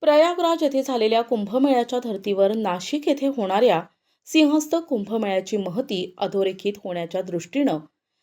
प्रयागराज येथे झालेल्या कुंभमेळ्याच्या धर्तीवर नाशिक येथे होणाऱ्या सिंहस्थ कुंभमेळ्याची महती अधोरेखित होण्याच्या दृष्टीनं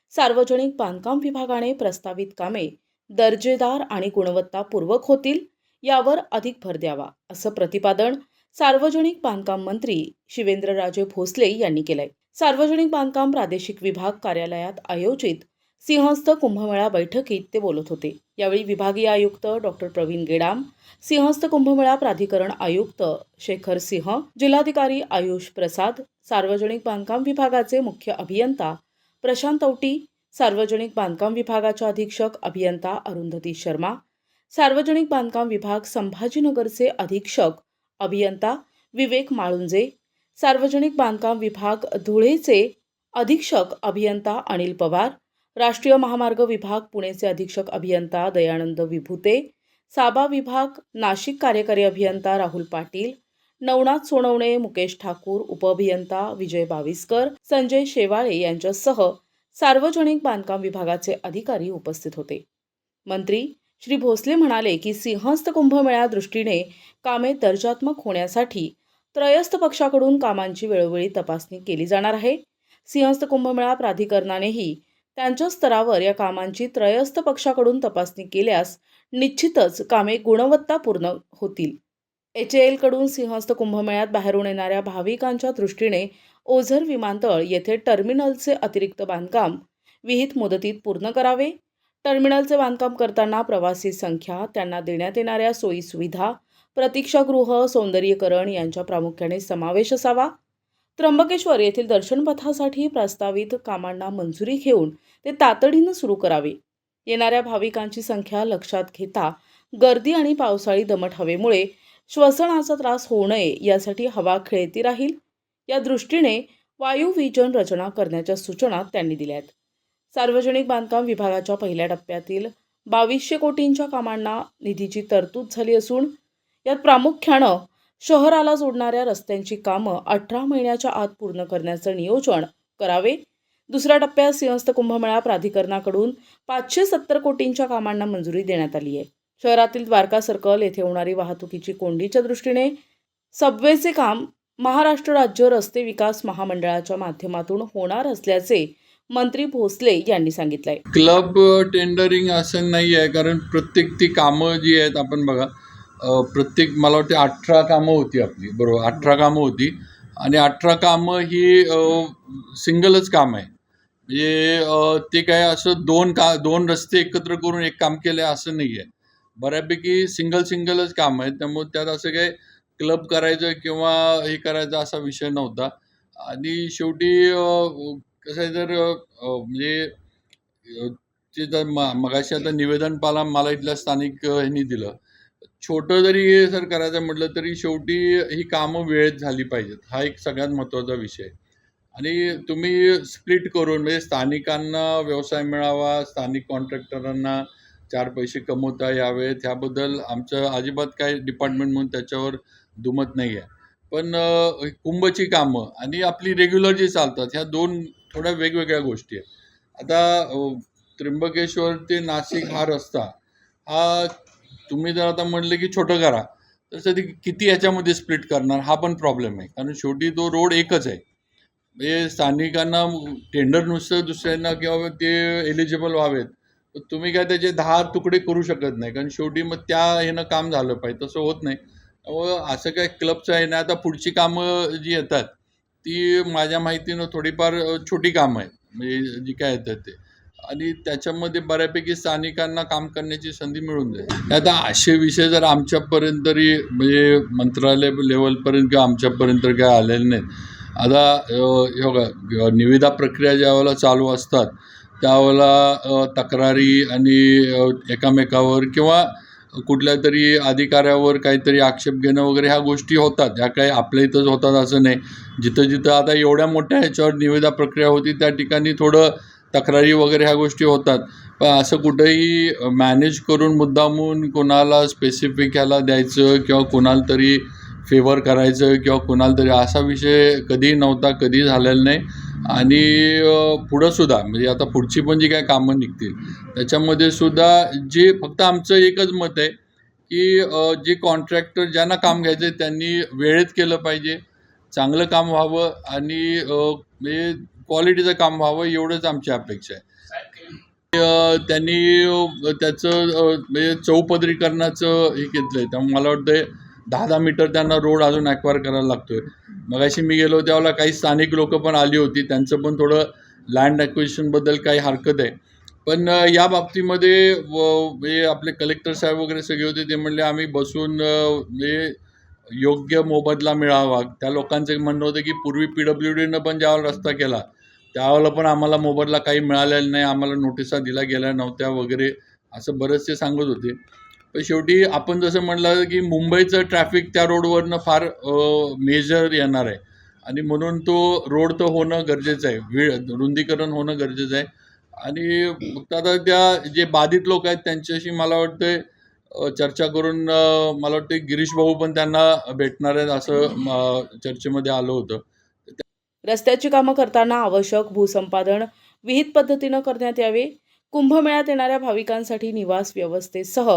सार्वजनिक बांधकाम विभागाने प्रस्तावित कामे दर्जेदार आणि गुणवत्तापूर्वक होतील यावर अधिक भर द्यावा असं प्रतिपादन सार्वजनिक बांधकाम मंत्री शिवेंद्रराजे भोसले यांनी केलंय. सार्वजनिक बांधकाम प्रादेशिक विभाग कार्यालयात आयोजित सिंहस्थ कुंभमेळा बैठकीत ते बोलत होते. यावेळी विभागीय आयुक्त डॉक्टर प्रवीण गेडाम सिंहस्थ कुंभमेळा प्राधिकरण आयुक्त शेखर सिंह जिल्हाधिकारी आयुष प्रसाद सार्वजनिक बांधकाम विभागाचे मुख्य अभियंता प्रशांत औटी सार्वजनिक बांधकाम विभागाच्या अधीक्षक अभियंता अरुंधती शर्मा सार्वजनिक बांधकाम विभाग संभाजीनगरचे अधीक्षक अभियंता विवेक माळुंजे सार्वजनिक बांधकाम विभाग धुळेचे अधीक्षक अभियंता अनिल पवार राष्ट्रीय महामार्ग विभाग पुणेचे अधीक्षक अभियंता दयानंद विभूते साबा विभाग नाशिक कार्यकारी अभियंता राहुल पाटील नवनाथ सोनवणे मुकेश ठाकूर उपअभियंता विजय बाविस्कर संजय शेवाळे यांच्यासह सार्वजनिक बांधकाम विभागाचे अधिकारी उपस्थित होते. मंत्री श्री भोसले म्हणाले की सिंहस्थ कुंभमेळ्या दृष्टीने कामे दर्जात्मक होण्यासाठी त्रयस्थ पक्षाकडून कामांची वेळोवेळी तपासणी केली जाणार आहे. सिंहस्थ कुंभमेळा प्राधिकरणानेही त्यांच्या स्तरावर या कामांची त्रयस्थ पक्षाकडून तपासणी केल्यास निश्चितच कामे गुणवत्तापूर्ण होतील. एच एलकडून सिंहस्थ कुंभमेळ्यात बाहेरून येणाऱ्या भाविकांच्या दृष्टीने ओझर विमानतळ येथे टर्मिनलचे अतिरिक्त बांधकाम विहित मुदतीत पूर्ण करावे. टर्मिनलचे बांधकाम करताना प्रवासी संख्या त्यांना देण्यात येणाऱ्या सोयीसुविधा प्रतीक्षागृह सौंदर्यीकरण यांच्या प्रामुख्याने समावेश असावा. त्र्यंबकेश्वर येथील दर्शनपथासाठी प्रस्तावित कामांना मंजुरी घेऊन ते तातडीनं सुरू करावे. येणाऱ्या भाविकांची संख्या लक्षात घेता गर्दी आणि पावसाळी दमट हवेमुळे श्वसनाचा त्रास होऊ नये यासाठी हवा खेळती राहील. या दृष्टीने वायुविजन रचना करण्याच्या सूचना त्यांनी दिल्या आहेत सार्वजनिक बांधकाम विभागाच्या पहिल्या टप्प्यातील बावीसशे कोटींच्या कामांना निधीची तरतूद झाली असून यात प्रामुख्यानं शहराला जोडणाऱ्या रस्त्यांची कामं अठरा महिन्याच्या आत पूर्ण करण्याचं नियोजन करावे. दुसऱ्या टप्प्यात सिंहस्थ कुंभमेळा प्राधिकरणाकडून पाचशे सत्तर कोटींच्या कामांना मंजुरी देण्यात आली आहे. शहरातील द्वारका सर्कल येथे होणारी वाहतुकीची कोंडीच्या दृष्टीने सबवेचे काम महाराष्ट्र राज्य रस्ते विकास महामंडळाच्या माध्यमातून होणार असल्याचे मंत्री भोसले यांनी सांगितलंय. क्लब टेंडरिंग असं नाही आहे कारण प्रत्येक ती कामं जी आहेत आपण बघा प्रत्येक मला वाटते अठरा कामं होती आपली बरोबर अठरा कामं होती. आणि अठरा कामं ही सिंगलच काम आहे. म्हणजे ते काय असं दोन का दोन रस्ते एकत्र करून एक काम केलं आहे असं नाही आहे बऱ्यापैकी सिंगल सिंगलच काम आहे त्यामुळे त्यात असं काही क्लब करायचं किंवा हे करायचं असा विषय नव्हता. आणि शेवटी कसं आहे तर म्हणजे ते जर म मगाशी आता निवेदन पाला मला इथल्या स्थानिक ह्यांनी दिलं. छोटं जरी हे जर करायचं म्हटलं तरी शेवटी ही कामं वेळेत झाली पाहिजेत. हा एक सगळ्यात महत्त्वाचा विषय. आणि तुम्ही स्प्लिट करून म्हणजे स्थानिकांना व्यवसाय मिळावा स्थानिक कॉन्ट्रॅक्टरांना चार पैसे कमवता यावेत ह्याबद्दल आमचं अजिबात काही डिपार्टमेंट म्हणून त्याच्यावर दुमत नाही आहे पण कुंभची कामं आणि आपली रेग्युलर जी चालतात ह्या दोन थोड्या वेगवेगळ्या गोष्टी आहेत. आता त्र्यंबकेश्वर ते नाशिक हा रस्ता हा तुम्ही जर आता म्हटलं की छोटं करा तर ते किती याच्यामध्ये स्प्लिट करणार? हा पण प्रॉब्लेम आहे. कारण शेवटी तो रोड एकच आहे. म्हणजे स्थानिकांना टेंडर नुसतं दुसऱ्यांना किंवा ते एलिजिबल व्हावेत. तर तुम्ही काय त्याचे दहा तुकडे करू शकत नाही. कारण शेवटी मग त्या ह्यानं काम झालं पाहिजे. तसं होत नाही. त्यामुळं असं काय क्लबचं आहे ना आता पुढची कामं जी येतात ती माझ्या माहितीनं थोडीफार छोटी कामं आहेत. म्हणजे जी काय येतात ते. आणि त्याच्यामध्ये बऱ्यापैकी स्थानिकांना काम करण्याची संधी मिळून जाईल. आता असे विषय जर आमच्यापर्यंत तरी म्हणजे मंत्रालय लेवलपर्यंत किंवा आमच्यापर्यंत काय आलेले नाहीत. आता अ, निविदा प्रक्रिया ज्या वेळेला चालू असतात त्यावेळेला तक्रारी आणि एकामेकावर किंवा कुठल्या तरी अधिकाऱ्यावर काहीतरी आक्षेप घेणं वगैरे ह्या गोष्टी होतात. ह्या काही आपल्या इथंच होतात असं नाही. जिथं जिथं आता एवढ्या मोठ्या ह्याच्यावर निविदा प्रक्रिया होती त्या ठिकाणी थोडं तक्रारी वगैरे ह्या गोष्टी होतात. पण असं कुठंही मॅनेज करून मुद्दामून कोणाला स्पेसिफिक ह्याला द्यायचं किंवा कोणाला तरी फेवर करायचं किंवा कोणाला तरी असा विषय कधी नव्हता कधी झालेला नाही. आणि पुढं पुढंसुद्धा म्हणजे आता पुढची पण जी काय कामं निघतील त्याच्यामध्ये सुद्धा जे फक्त आमचं एकच मत आहे की जे कॉन्ट्रॅक्टर ज्यांना काम घ्यायचं आहे त्यांनी वेळेत केलं पाहिजे चांगलं काम व्हावं आणि म्हणजे क्वालिटीचं काम व्हावं एवढंच आमची अपेक्षा आहे. त्यांनी त्याचं म्हणजे चौपदरीकरणाचं हे घेतलं आहे त्यामुळे मला वाटतं दहा दहा मीटर त्यांना रोड अजून ॲक्वायर करायला लागतोय. मगाशी मी गेलो त्यावेळेला काही स्थानिक लोक पण आली होती. त्यांचं पण थोडं लँड ॲक्विजिशनबद्दल काही हरकत आहे. पण या बाबतीमध्ये व- म्हणजे आपले कलेक्टर साहेब वगैरे सगळे होते ते म्हणले आम्ही बसून म्हणजे योग्य मोबदला मिळावा. त्या लोकांचं म्हणणं होतं की पूर्वी पी डब्ल्यू डीनं पण ज्यावेळेला रस्ता केला त्यावेळेला पण आम्हाला मोबदला काही मिळालेला नाही. आम्हाला नोटिसा दिल्या गेल्या नव्हत्या वगैरे असं बरेचसे सांगत होते. पण शेवटी आपण जसं म्हटलं की मुंबईचं ट्रॅफिक त्या रोडवरनं फार मेजर येणार आहे. आणि म्हणून तो रोड तर होणं गरजेचं आहे. वेळ रुंदीकरण होणं गरजेचं आहे. आणि फक्त आता त्या जे बाधित लोक आहेत त्यांच्याशी मला वाटतं चर्चा करून मला वाटते गिरीश भाऊ पण त्यांना भेटणार आहेत असं चर्चेमध्ये आलं होतं. रस्त्याची कामं करताना आवश्यक भूसंपादन विहित पद्धतीनं करण्यात यावे. कुंभमेळ्यात येणाऱ्या भाविकांसाठी निवास व्यवस्थेसह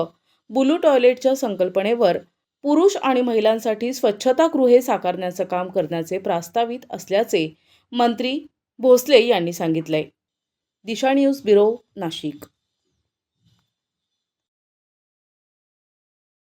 बुलू टॉयलेटच्या संकल्पनेवर पुरुष आणि महिलांसाठी स्वच्छतागृहे साकारण्याचं काम करण्याचे प्रस्तावित असल्याचे मंत्री भोसले यांनी सांगितले दिशा न्यूज ब्युरो नाशिक.